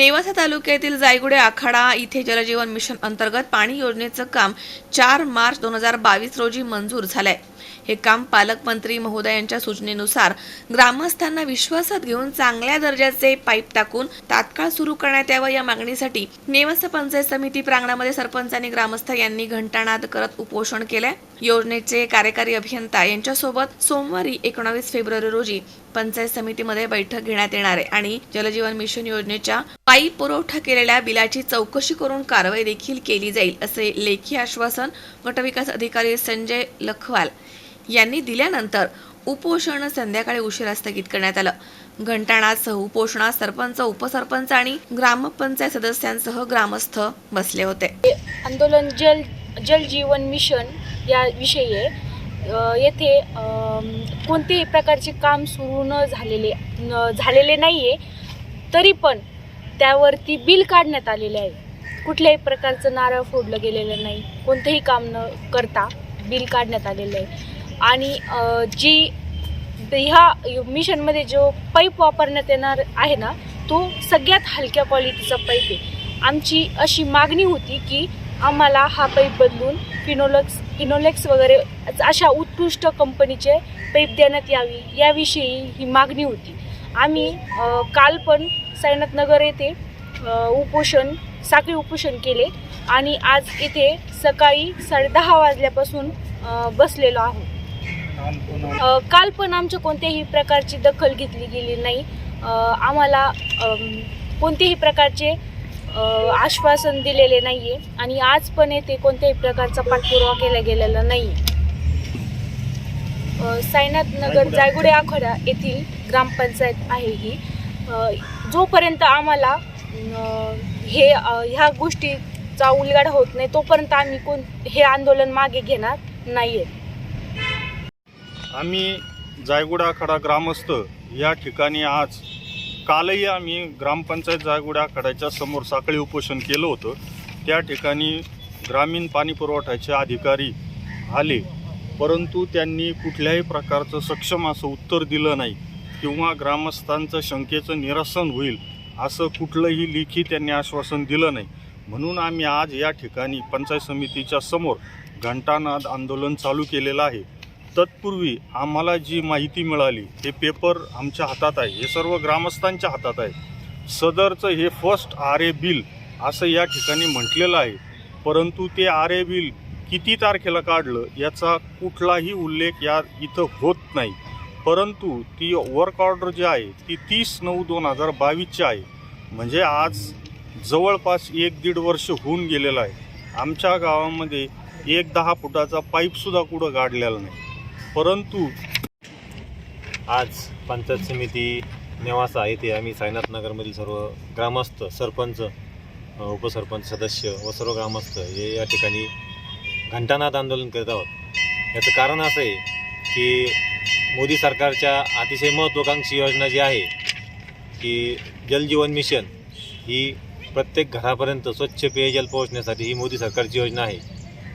नेवासा तालुक्यातील जायगुडे आखाडा इथे जलजीवन मिशन अंतर्गत पाणी योजनेचं काम चार मार्च दोन हजार बावीस रोजी मंजूर झालंय. हे काम पालकमंत्री महोदय यांच्या सूचनेनुसार ग्रामस्थांना विश्वासात घेऊन चांगल्या दर्जाचे पाईप टाकून तात्काळ सुरू करण्यात यावं या मागणीसाठी नेवासा पंचायत समिती प्रांगणामध्ये सरपंच आणि ग्रामस्थ यांनी घंटानाद करत उपोषण केलंय. योजनेचे कार्यकारी अभियंता यांच्यासोबत सोमवारी एकोणावीस फेब्रुवारी रोजी पंचायत समितीमध्ये बैठक घेण्यात येणार आहे आणि जलजीवन मिशन योजनेच्या पाईप पुरवठा केलेल्या बिलाची चौकशी करून कारवाई देखील केली जाईल असे लेखी आश्वासन गटविकास अधिकारी संजय लखवाल यांनी दिल्यानंतर उपोषण संध्याकाळी उशिरा स्थगित करण्यात आलं. घंटाणासह उपोषणात सरपंच उपसरपंच आणि ग्रामपंचायत सदस्यांसह ग्रामस्थ बसले होते. आंदोलन जल जल जीवन मिशन या विषयी येथे कोणतेही प्रकारचे काम सुरू न झालेले न झालेले नाही आहे तरी पण त्यावरती बिल काढण्यात आलेले आहे. कुठल्याही प्रकारचं नारळ फोडलं गेलेलं नाही. कोणतंही काम न करता बिल काढण्यात आलेलं आहे. आणि जी ह्या मिशनमध्ये जो पाईप वापरण्यात येणार आहे ना तो सगळ्यात हलक्या क्वालिटीचा पाईप आहे. आमची अशी मागणी होती की आम्हाला हा पाईप बदलून फिनोलक्स फिनोलेक्स वगैरे अशा उत्कृष्ट कंपनीचे पाईप देण्यात यावी. याविषयी ही मागणी होती. आम्ही काल पण साईनाथनगर येथे उपोषण साखळी उपोषण केले आणि आज इथे सकाळी साडेदहा वाजल्यापासून बसलेलो आहोत. काल पण आमच्या कोणत्याही प्रकारची दखल घेतली गेली नाही. आम्हाला कोणत्याही प्रकारचे आश्वासन दिलेले नाही आहे आणि आज पण येथे कोणत्याही प्रकारचा पाठपुरावा केला गेलेला नाही साईनाथ नगर जायगुडे आखाडा येथील ग्रामपंचायत आहे ही. जोपर्यंत आम्हाला हे ह्या गोष्टीचा उलगाडा होत नाही तोपर्यंत आम्ही कोण हे आंदोलन मागे घेणार नाही आहे आम्ही जायगुडा आखाडा ग्रामस्थ. या ठिकाणी आज कालही आम्ही ग्रामपंचायत जायगुडा आखाड्याच्या समोर साखळी उपोषण केलं होतं. त्या ठिकाणी ग्रामीण पाणी पुरवठ्याचे अधिकारी आले. परंतु त्यांनी कुठल्याही प्रकारचं सक्षम असं उत्तर दिलं नाही किंवा ग्रामस्थांचं शंकेचं निरसन होईल असं कुठलंही लेखी त्यांनी आश्वासन दिलं नाही. म्हणून आम्ही आज या ठिकाणी पंचायत समितीच्या समोर घंटानाद आंदोलन चालू केलेलं आहे. तत्पूर्वी आम्हाला जी माहिती मिळाली हे पेपर आमच्या हातात आहे हे सर्व ग्रामस्थांच्या हातात आहे. सदरचं हे फर्स्ट आर ए बिल असं या ठिकाणी म्हटलेलं आहे. परंतु ते आर ए बिल किती तारखेला काढलं याचा कुठलाही उल्लेख या इथं होत नाही. परंतु ती वर्क ऑर्डर जी आहे ती तीस नऊ दोन हजार बावीसची आहे. म्हणजे आज जवळपास एक दीड वर्ष होऊन गेलेलं आहे. आमच्या गावामध्ये एक दहा फुटाचा पाईपसुद्धा कुठं काढलेला नाही. परंतु आज पंचायत समिती नेवासा येथे आम्ही साईनाथनगरमधील सर्व ग्रामस्थ सरपंच उपसरपंच सदस्य व सर्व ग्रामस्थ हे या ठिकाणी घंटानाद आंदोलन करत आहोत. याचं कारण असं आहे की मोदी सरकारच्या अतिशय महत्त्वाकांक्षी योजना जी आहे की जलजीवन मिशन ही प्रत्येक घरापर्यंत स्वच्छ पेयजल पोहोचण्यासाठी ही मोदी सरकारची योजना आहे.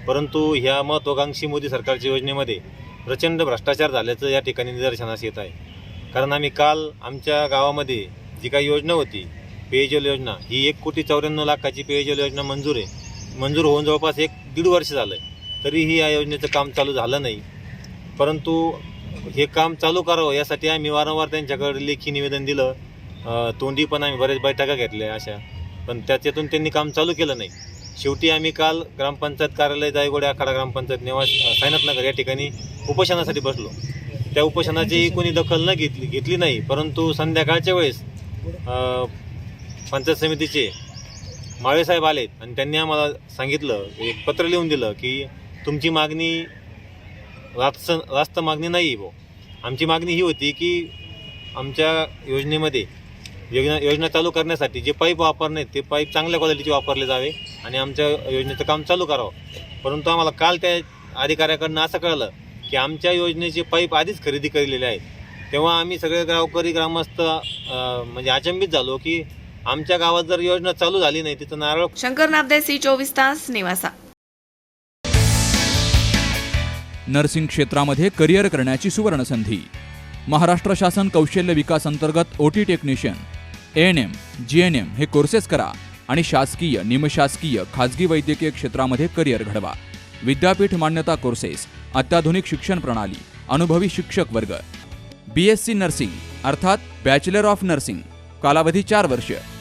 परंतु ह्या महत्त्वाकांक्षी मोदी सरकारच्या योजनेमध्ये प्रचंड भ्रष्टाचार झाल्याचं या ठिकाणी निदर्शनास येत आहे. कारण आम्ही काल आमच्या गावामध्ये जी काही योजना होती पेयजल योजना ही एक कोटी चौऱ्याण्णव लाखाची पेयजल योजना मंजूर आहे. मंजूर होऊन जवळपास एक दीड वर्ष झालं आहे तरीही या योजनेचं काम चालू झालं नाही. परंतु हे काम चालू करावं यासाठी आम्ही वारंवार त्यांच्याकडे लेखी निवेदन दिलं. तोंडी पण आम्ही बरेच बैठका घेतल्या अशा. पण त्याच्यातून त्यांनी काम चालू केलं नाही. शेवटी आम्ही काल ग्रामपंचायत कार्यालय जायगोडे आखाडा ग्रामपंचायत निवास सायनाथनगर या ठिकाणी उपोषणासाठी बसलो. त्या उपोषणाची कोणी दखल न घेतली घेतली नाही. परंतु संध्याकाळच्या वेळेस पंचायत समितीचे माळेसाहेब आलेत आणि त्यांनी आम्हाला सांगितलं एक पत्र लिहून दिलं की तुमची मागणी रास्त रास्त मागणी नाही आहे भाऊ. आमची मागणी ही होती की आमच्या योजनेमध्ये योजना योजना चालू करण्यासाठी जे पाईप वापरणे ते पाईप चांगल्या क्वालिटीचे वापरले जावे आणि आमच्या योजनेचं काम चालू करावं. परंतु आम्हाला काल त्या अधिकाऱ्याकडनं असं कळलं की आमच्या योजनेचे पाईप आधीच खरेदी केलेले आहेत. तेव्हा आम्ही सगळे गावकरी ग्रामस्थ म्हणजे अचंबित झालो की आमच्या गावात जर योजना चालू झाली नाही तिथं नारळ शंकर नागदे सी चोवीस तास निवासा. नर्सिंग क्षेत्रामध्ये करिअर करण्याची सुवर्णसंधी. महाराष्ट्र शासन कौशल्य विकास अंतर्गत OT technician. A N M G N M हे कोर्सेस करा आणि शासकीय निमशासकीय खाजगी वैद्यकीय क्षेत्रामध्ये करिअर घडवा. विद्यापीठ मान्यता कोर्सेस अत्याधुनिक शिक्षण प्रणाली अनुभवी शिक्षक वर्ग. बी एस सी नर्सिंग अर्थात बॅचलर ऑफ नर्सिंग कालावधी चार वर्ष.